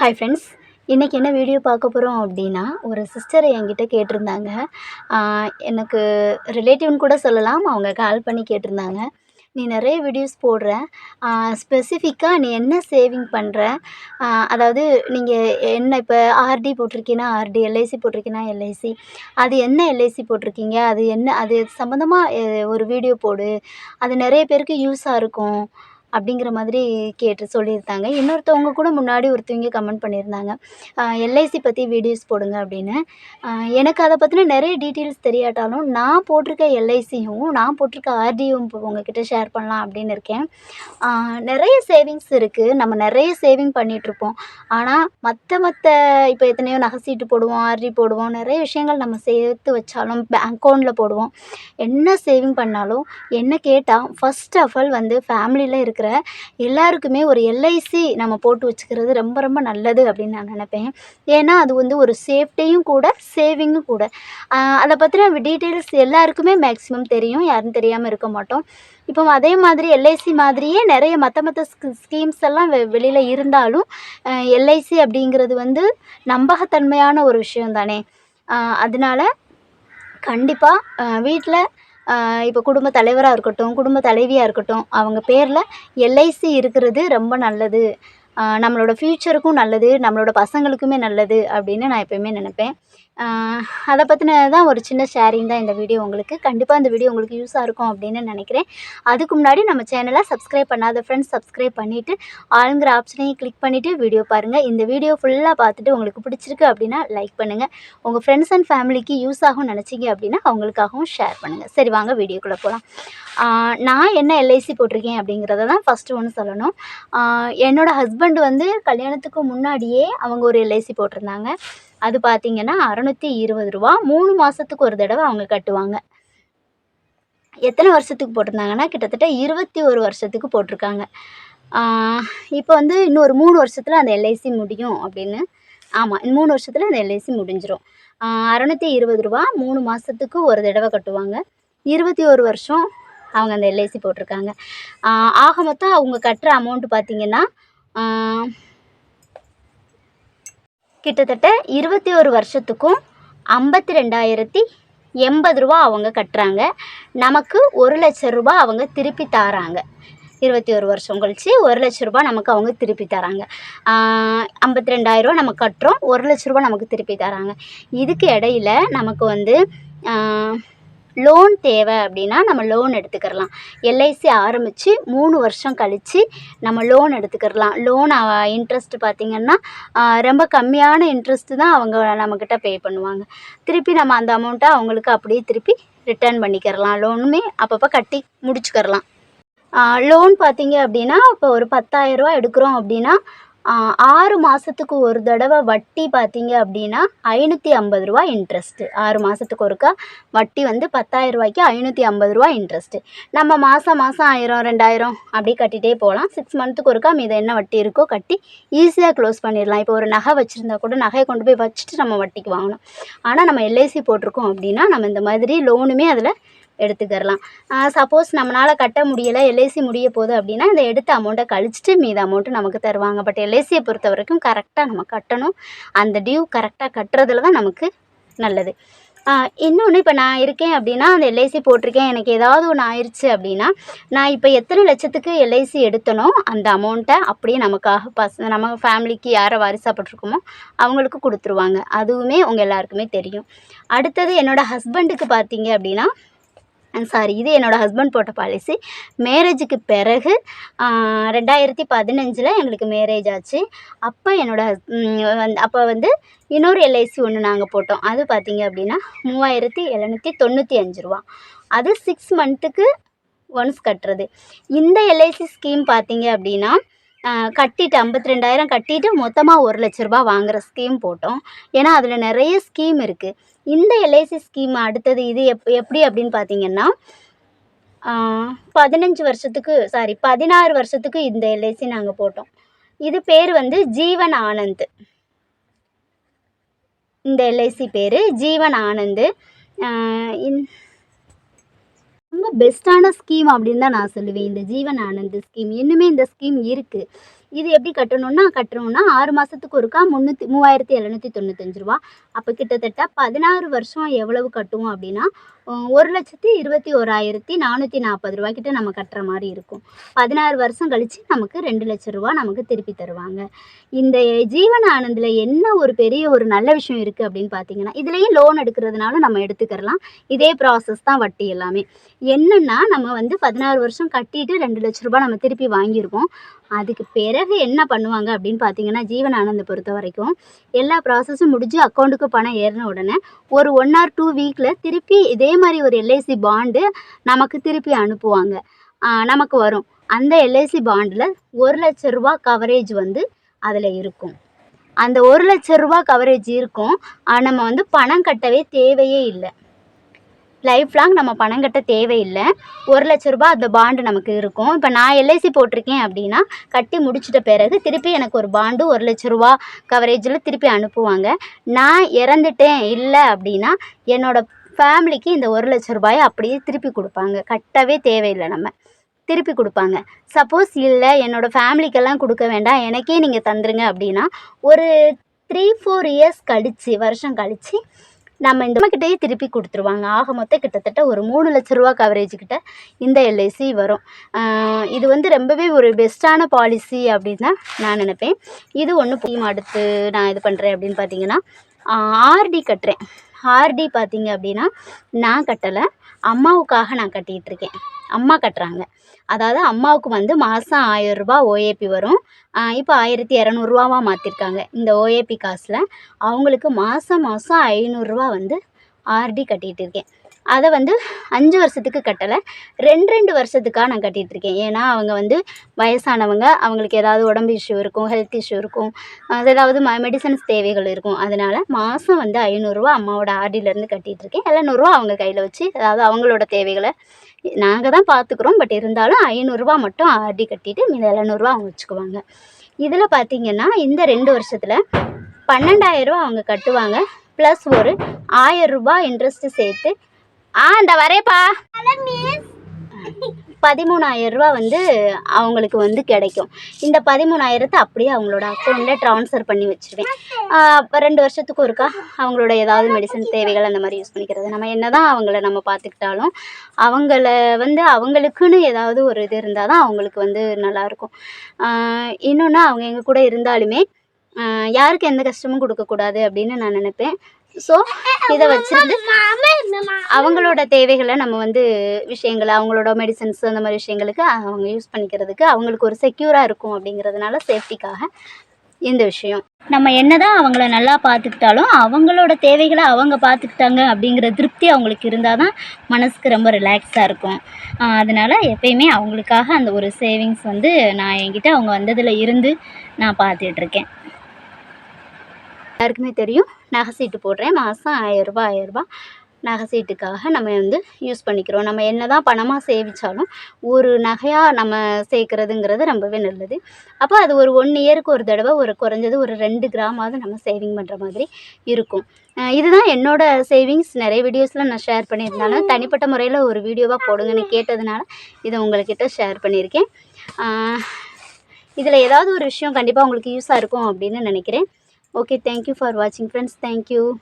Hi friends இன்றைக்கி என்ன video பார்க்க போகிறோம் அப்படின்னா ஒரு சிஸ்டர் என்கிட்ட கேட்டிருந்தாங்க எனக்கு ரிலேட்டிவ்னு கூட சொல்லலாம் அவங்க கால் பண்ணி கேட்டிருந்தாங்க நீ நிறைய வீடியோஸ் போடுற ஸ்பெசிஃபிக்காக நீ என்ன சேவிங் பண்ணுற அதாவது நீங்கள் என்ன இப்போ ஆர்டி போட்டிருக்கீங்கன்னா ஆர்டி எல்ஐசி போட்டிருக்கீங்கன்னா எல்ஐசி அது என்ன எல்ஐசி போட்டிருக்கீங்க அது என்ன அது சம்மந்தமாக ஒரு வீடியோ போடு அது நிறைய பேருக்கு யூஸாக இருக்கும் அப்படிங்கிற மாதிரி கேட்டு சொல்லியிருந்தாங்க இன்னொருத்தவங்க கூட முன்னாடி ஒருத்தவங்க கமெண்ட் பண்ணியிருந்தாங்க எல்ஐசி பற்றி வீடியோஸ் போடுங்க அப்படின்னு எனக்கு அதை பற்றின நிறைய டீட்டெயில்ஸ் தெரியாட்டாலும் நான் போட்டிருக்க எல்ஐசியும் நான் போட்டிருக்க ஆர்டியும் இப்போ உங்ககிட்ட ஷேர் பண்ணலாம் அப்படின்னு இருக்கேன் நிறைய சேவிங்ஸ் இருக்குது நம்ம நிறைய சேவிங் பண்ணிகிட்ருப்போம் ஆனால் மற்ற மற்ற இப்போ எத்தனையோ நகை சீட்டு போடுவோம் ஆர்டி போடுவோம் நிறைய விஷயங்கள் நம்ம சேர்த்து வச்சாலும் அக்கௌண்ட்டில் போடுவோம் என்ன சேவிங் பண்ணாலும் என்ன கேட்டால் ஃபஸ்ட் ஆஃப் ஆல் வந்து ஃபேமிலியில் இருக்க இருக்கிற எல்லாருக்குமே ஒரு எல்ஐசி நம்ம போட்டு வச்சுக்கிறது ரொம்ப ரொம்ப நல்லது அப்படின்னு நான் நினைப்பேன் ஏன்னா அது வந்து ஒரு சேஃப்டியும் கூட சேவிங்கும் கூட அதை பற்றின டீட்டெயில்ஸ் எல்லாருக்குமே மேக்ஸிமம் தெரியும் யாரும் தெரியாமல் இருக்க மாட்டோம் இப்போ அதே மாதிரி எல்ஐசி மாதிரியே நிறைய மற்ற மற்ற ஸ்கீம்ஸ் எல்லாம் வெ வெளியில் இருந்தாலும் எல்ஐசி அப்படிங்கிறது வந்து நம்பகத்தன்மையான ஒரு விஷயம் தானே அதனால் கண்டிப்பாக வீட்டில் இப்போ குடும்ப தலைவராக இருக்கட்டும் குடும்ப தலைவியாக இருக்கட்டும் அவங்க பேரில் எல்ஐசி இருக்கிறது ரொம்ப நல்லது நம்மளோட ஃப்யூச்சருக்கும் நல்லது நம்மளோட பசங்களுக்குமே நல்லது அப்படின்னு நான் எப்போயுமே நினப்பேன் அதை பற்றினது தான் ஒரு சின்ன ஷேரிங் தான் இந்த வீடியோ உங்களுக்கு கண்டிப்பாக இந்த வீடியோ உங்களுக்கு யூஸாக இருக்கும் அப்படின்னு நினைக்கிறேன் அதுக்கு முன்னாடி நம்ம சேனலை சப்ஸ்கிரைப் பண்ணாத ஃப்ரெண்ட்ஸ் சப்ஸ்கிரைப் பண்ணிவிட்டு ஆளுங்கிற ஆப்ஷனையும் கிளிக் பண்ணிவிட்டு வீடியோ பாருங்கள் இந்த வீடியோ ஃபுல்லாக பார்த்துட்டு உங்களுக்கு பிடிச்சிருக்கு அப்படின்னா லைக் பண்ணுங்கள் உங்கள் ஃப்ரெண்ட்ஸ் அண்ட் ஃபேமிலிக்கு யூஸ் ஆகும் நினச்சிங்க அப்படின்னா அவங்களுக்காகவும் ஷேர் பண்ணுங்கள் சரி வாங்க வீடியோக்குள்ளே போகலாம் நான் என்ன எல்ஐசி போட்டிருக்கேன் அப்படிங்கிறத தான் ஃபஸ்ட்டு ஒன்று சொல்லணும் என்னோடய ஹஸ்பண்ட் வந்து கல்யாணத்துக்கு முன்னாடியே அவங்க ஒரு எல்ஐசி போட்டிருந்தாங்க அது பார்த்தீங்கன்னா அறநூற்றி இருபது ரூபா மூணு மாதத்துக்கு ஒரு தடவை அவங்க கட்டுவாங்க எத்தனை வருஷத்துக்கு போட்டிருந்தாங்கன்னா கிட்டத்தட்ட இருபத்தி ஒரு வருஷத்துக்கு போட்டிருக்காங்க இப்போ வந்து இன்னொரு மூணு வருஷத்தில் அந்த எல்ஐசி முடியும் அப்படின்னு ஆமாம் மூணு வருஷத்தில் அந்த எல்ஐசி முடிஞ்சிடும் அறநூற்றி இருபது ரூபா மூணு மாதத்துக்கு ஒரு தடவை கட்டுவாங்க இருபத்தி ஒரு வருஷம் அவங்க அந்த எல்ஐசி போட்டிருக்காங்க ஆக மொத்தம் அவங்க கட்டுற அமௌண்ட்டு பார்த்திங்கன்னா கிட்டத்தட்ட இருபத்தி ஒரு வருஷத்துக்கும் ஐம்பத்தி ரெண்டாயிரத்தி எண்பது ரூபா அவங்க கட்டுறாங்க நமக்கு ஒரு லட்ச ரூபா அவங்க திருப்பி தராங்க இருபத்தி ஒரு வருஷம் கழித்து ஒரு லட்ச ரூபா நமக்கு அவங்க திருப்பி தராங்க ஐம்பத்தி ரெண்டாயிரரூவா நம்ம கட்டுறோம் ஒரு லட்ச ரூபா நமக்கு திருப்பி தராங்க இதுக்கு இடையில நமக்கு வந்து லோன் தேவை அப்படின்னா நம்ம லோன் எடுத்துக்கிறலாம் எல்ஐசி ஆரம்பித்து மூணு வருஷம் கழித்து நம்ம லோன் எடுத்துக்கிறலாம் லோன் இன்ட்ரெஸ்ட் பார்த்திங்கன்னா ரொம்ப கம்மியான இன்ட்ரெஸ்ட் தான் அவங்க நம்மக்கிட்ட பே பண்ணுவாங்க திருப்பி நம்ம அந்த அமௌண்ட்டை அவங்களுக்கு அப்படியே திருப்பி ரிட்டர்ன் பண்ணிக்கிறலாம் லோனுமே அப்பப்போ கட்டி முடிச்சுக்கிறலாம் லோன் பார்த்தீங்க அப்படின்னா இப்போ ஒரு பத்தாயிரரூவா எடுக்கிறோம் அப்படின்னா ஆறு மாதத்துக்கு ஒரு தடவை வட்டி பார்த்தீங்க அப்படின்னா ஐநூற்றி ஐம்பது ரூபா இன்ட்ரெஸ்ட்டு ஆறு மாதத்துக்கு ஒருக்கா வட்டி வந்து பத்தாயிரம் ரூபாய்க்கு ஐநூற்றி ஐம்பது ரூபா இன்ட்ரெஸ்ட்டு நம்ம மாதம் மாதம் ஆயிரம் ரெண்டாயிரம் அப்படி கட்டிகிட்டே போகலாம் சிக்ஸ் மந்த்துக்கு ஒருக்கா மீது என்ன வட்டி இருக்கோ கட்டி ஈஸியாக க்ளோஸ் பண்ணிடலாம் இப்போ ஒரு நகை வச்சுருந்தா கூட நகையை கொண்டு போய் வச்சுட்டு நம்ம வட்டிக்கு வாங்கணும் ஆனால் நம்ம எல்ஐசி போட்டிருக்கோம் அப்படின்னா நம்ம இந்த மாதிரி லோனுமே அதில் எடுத்துக்கிறலாம் சப்போஸ் நம்மளால் கட்ட முடியலை எல்ஐசி முடிய போகுது அப்படின்னா இந்த எடுத்த அமௌண்ட்டை கழிச்சிட்டு மீத அமௌண்ட்டு நமக்கு தருவாங்க பட் எல்ஐசியை பொறுத்த வரைக்கும் கரெக்டாக நம்ம கட்டணும் அந்த டியூ கரெக்டாக கட்டுறதுல தான் நமக்கு நல்லது இன்னொன்று இப்போ நான் இருக்கேன் அப்படின்னா அந்த எல்ஐசி போட்டிருக்கேன் எனக்கு ஏதாவது ஒன்று ஆயிடுச்சு அப்படின்னா நான் இப்போ எத்தனை லட்சத்துக்கு எல்ஐசி எடுத்தனோ அந்த அமௌண்ட்டை அப்படியே நமக்காக பஸ் நம்ம ஃபேமிலிக்கு யாரை வாரிசாப்பட்டிருக்கோமோ அவங்களுக்கு கொடுத்துருவாங்க அதுவுமே உங்கள் எல்லாருக்குமே தெரியும் அடுத்தது என்னோடய ஹஸ்பண்டுக்கு பார்த்தீங்க அப்படின்னா சாரி இது என்னோடய ஹஸ்பண்ட் போட்ட பாலிசி மேரேஜுக்கு பிறகு ரெண்டாயிரத்தி பதினஞ்சில் எங்களுக்கு மேரேஜ் ஆச்சு அப்போ என்னோடய அப்போ வந்து இன்னொரு எல்ஐசி ஒன்று நாங்கள் போட்டோம் அது பார்த்திங்க அப்படின்னா மூவாயிரத்தி எழுநூற்றி தொண்ணூற்றி அஞ்சு ரூபா அது சிக்ஸ் மந்த்துக்கு ஒன்ஸ் கட்டுறது இந்த எல்ஐசி ஸ்கீம் பார்த்திங்க அப்படின்னா கட்டிட்டு ஐம்பத்தி ரெண்டாயிரம் கட்டிட்டு மொத்தமாக ஒரு லட்ச ரூபா வாங்குகிற ஸ்கீம் போட்டோம் ஏன்னா அதில் நிறைய ஸ்கீம் இருக்குது இந்த எல்ஐசி ஸ்கீம் அடுத்தது இது எப் எப்படி அப்படின்னு பார்த்தீங்கன்னா பதினஞ்சு வருஷத்துக்கு சாரி பதினாறு வருஷத்துக்கு இந்த எல்ஐசி நாங்கள் போட்டோம் இது பேர் வந்து ஜீவன் ஆனந்த் இந்த எல்ஐசி பேர் ஜீவன் ஆனந்த் ரொம்ப பெஸ்ட்டான ஸ்கீம் அப்படின்னு தான் நான் சொல்லுவேன் இந்த ஜீவன் ஆனந்த் ஸ்கீம் இன்னுமே இந்த ஸ்கீம் இருக்குது இது எப்படி கட்டணும்னா கட்டணும்னா ஆறு மாதத்துக்கு ஒருக்கா முந்நூற்றி மூவாயிரத்தி எழுநூற்றி தொண்ணூத்தஞ்சு ரூபா அப்போ கிட்டத்தட்ட பதினாறு வருஷம் எவ்வளவு கட்டுவோம் அப்படின்னா ஒரு லட்சத்தி இருபத்தி ஓராயிரத்தி நானூற்றி நாற்பது ரூபாய்க்கிட்ட நம்ம கட்டுற மாதிரி இருக்கும் பதினாறு வருஷம் கழித்து நமக்கு ரெண்டு லட்ச ரூபா நமக்கு திருப்பி தருவாங்க இந்த ஜீவன ஆனந்தில் என்ன ஒரு பெரிய ஒரு நல்ல விஷயம் இருக்குது அப்படின்னு பார்த்தீங்கன்னா இதுலேயும் லோன் எடுக்கிறதுனாலும் நம்ம எடுத்துக்கிறலாம் இதே ப்ராசஸ் தான் வட்டி எல்லாமே என்னென்னா நம்ம வந்து பதினாறு வருஷம் கட்டிட்டு ரெண்டு லட்ச ரூபா நம்ம திருப்பி வாங்கியிருக்கோம் அதுக்கு பிறகு என்ன பண்ணுவாங்க அப்படின்னு பார்த்தீங்கன்னா ஜீவனானந்த பொறுத்த வரைக்கும் எல்லா ப்ராசஸும் முடிஞ்சு அக்கௌண்ட்டுக்கு பணம் ஏறின உடனே ஒரு ஒன் ஆர் டூ வீக்கில் திருப்பி இதே மாதிரி ஒரு எல்ஐசி பாண்டு நமக்கு திருப்பி அனுப்புவாங்க நமக்கு வரும் அந்த எல்ஐசி பாண்டில் ஒரு லட்ச ரூபா கவரேஜ் வந்து அதில் இருக்கும் அந்த ஒரு லட்ச ரூபா கவரேஜ் இருக்கும் நம்ம வந்து பணம் கட்டவே தேவையே இல்லை லைஃப் லாங் நம்ம பணம் கட்ட தேவையில்லை ஒரு லட்ச ரூபா அந்த பாண்டு நமக்கு இருக்கும் இப்போ நான் எல்ஐசி போட்டிருக்கேன் அப்படின்னா கட்டி முடிச்சிட்ட பிறகு திருப்பி எனக்கு ஒரு பாண்டு ஒரு லட்ச ரூபா கவரேஜில் திருப்பி அனுப்புவாங்க நான் இறந்துட்டேன் இல்லை அப்படின்னா என்னோடய ஃபேமிலிக்கு இந்த ஒரு லட்ச ரூபாயை அப்படியே திருப்பி கொடுப்பாங்க கட்டவே தேவையில்லை நம்ம திருப்பி கொடுப்பாங்க சப்போஸ் இல்லை என்னோடய ஃபேமிலிக்கெல்லாம் கொடுக்க வேண்டாம் எனக்கே நீங்கள் தந்துருங்க அப்படின்னா ஒரு த்ரீ ஃபோர் இயர்ஸ் கழித்து வருஷம் கழித்து நம்ம இந்த கிட்டேயே திருப்பி கொடுத்துருவாங்க ஆக மொத்தம் கிட்டத்தட்ட ஒரு மூணு லட்ச ரூபா கவரேஜ் கிட்ட இந்த எல்ஐசி வரும் இது வந்து ரொம்பவே ஒரு பெஸ்ட்டான பாலிசி அப்படின்னு தான் நான் நினைப்பேன் இது ஒன்று போய் அடுத்து நான் இது பண்ணுறேன் அப்படின்னு பார்த்தீங்கன்னா ஆர்டி கட்டுறேன் ஹார்டி பார்த்தீங்க அப்படின்னா நான் கட்டலை அம்மாவுக்காக நான் கட்டிகிட்டு இருக்கேன் அம்மா கட்டுறாங்க அதாவது அம்மாவுக்கு வந்து மாதம் ஆயிரரூபா ஓஏபி வரும் இப்போ ஆயிரத்தி இரநூறுவாவாக மாற்றிருக்காங்க இந்த ஓஏபி காசில் அவங்களுக்கு மாதம் மாதம் ஐநூறுரூவா வந்து ஆர்டி கட்டிகிட்டு இருக்கேன் அதை வந்து அஞ்சு வருஷத்துக்கு கட்டலை ரெண்டு ரெண்டு வருஷத்துக்காக நான் கட்டிகிட்ருக்கேன் ஏன்னா அவங்க வந்து வயசானவங்க அவங்களுக்கு ஏதாவது உடம்பு இஷ்யூ இருக்கும் ஹெல்த் இஷ்யூ இருக்கும் ஏதாவது ம மெடிசன்ஸ் தேவைகள் இருக்கும் அதனால் மாதம் வந்து ஐநூறுரூவா அம்மாவோட ஆர்டிலேருந்து கட்டிகிட்ருக்கேன் எழுநூறுவா நூறுரூவா அவங்க கையில் வச்சு அதாவது அவங்களோட தேவைகளை நாங்கள் தான் பார்த்துக்குறோம் பட் இருந்தாலும் ஐநூறுரூவா மட்டும் ஆர்டி கட்டிட்டு மீது எழுநூறுவா அவங்க வச்சுக்குவாங்க இதில் பார்த்திங்கன்னா இந்த ரெண்டு வருஷத்தில் பன்னெண்டாயிரரூவா அவங்க கட்டுவாங்க ப்ளஸ் ஒரு ஆயிரம் ரூபாய் இன்ட்ரெஸ்ட்டு சேர்த்து ஆ இந்த வரேப்பா பதிமூணாயிரம் ரூபா வந்து அவங்களுக்கு வந்து கிடைக்கும் இந்த பதிமூணாயிரத்தை அப்படியே அவங்களோட அக்கௌண்ட்டில் ட்ரான்ஸ்ஃபர் பண்ணி வச்சுருவேன் இப்போ ரெண்டு வருஷத்துக்கு ஒருக்கா அவங்களோட ஏதாவது மெடிசன் தேவைகள் அந்த மாதிரி யூஸ் பண்ணிக்கிறது நம்ம என்ன தான் அவங்கள நம்ம பார்த்துக்கிட்டாலும் அவங்கள வந்து அவங்களுக்குன்னு ஏதாவது ஒரு இது இருந்தால் தான் அவங்களுக்கு வந்து நல்லாயிருக்கும் இன்னொன்று அவங்க எங்கள் கூட இருந்தாலுமே யாருக்கு எந்த கஷ்டமும் கொடுக்கக்கூடாது அப்படின்னு நான் நினைப்பேன் ஸோ இதை வச்சிருந்து அவங்களோட தேவைகளை நம்ம வந்து விஷயங்களை அவங்களோட மெடிசன்ஸ் அந்த மாதிரி விஷயங்களுக்கு அவங்க யூஸ் பண்ணிக்கிறதுக்கு அவங்களுக்கு ஒரு செக்யூராக இருக்கும் அப்படிங்கிறதுனால சேஃப்டிக்காக இந்த விஷயம் நம்ம என்னதான் அவங்கள நல்லா பார்த்துக்கிட்டாலும் அவங்களோட தேவைகளை அவங்க பார்த்துக்கிட்டாங்க அப்படிங்கிற திருப்தி அவங்களுக்கு இருந்தால் தான் மனசுக்கு ரொம்ப ரிலாக்ஸாக இருக்கும் அதனால் எப்பயுமே அவங்களுக்காக அந்த ஒரு சேவிங்ஸ் வந்து நான் என்கிட்ட அவங்க வந்ததில் இருந்து நான் பார்த்துட்ருக்கேன் எல்லாருக்குமே தெரியும் நகை சீட்டு போடுறேன் மாதம் ஆயரூபா ஆயரூபா நகை சீட்டுக்காக நம்ம வந்து யூஸ் பண்ணிக்கிறோம் நம்ம என்ன தான் பணமாக சேவித்தாலும் ஒரு நகையாக நம்ம சேர்க்குறதுங்கிறது ரொம்பவே நல்லது அப்போ அது ஒரு ஒன் இயருக்கு ஒரு தடவை ஒரு குறைஞ்சது ஒரு ரெண்டு கிராமாவது நம்ம சேவிங் பண்ணுற மாதிரி இருக்கும் இதுதான் என்னோடய சேவிங்ஸ் நிறைய வீடியோஸில் நான் ஷேர் பண்ணியிருந்தாலும் தனிப்பட்ட முறையில் ஒரு வீடியோவாக போடுங்கன்னு கேட்டதுனால இதை உங்கள்கிட்ட ஷேர் பண்ணியிருக்கேன் இதில் ஏதாவது ஒரு விஷயம் கண்டிப்பாக உங்களுக்கு யூஸாக இருக்கும் அப்படின்னு நினைக்கிறேன் Okay, thank you for watching, friends. Thank you.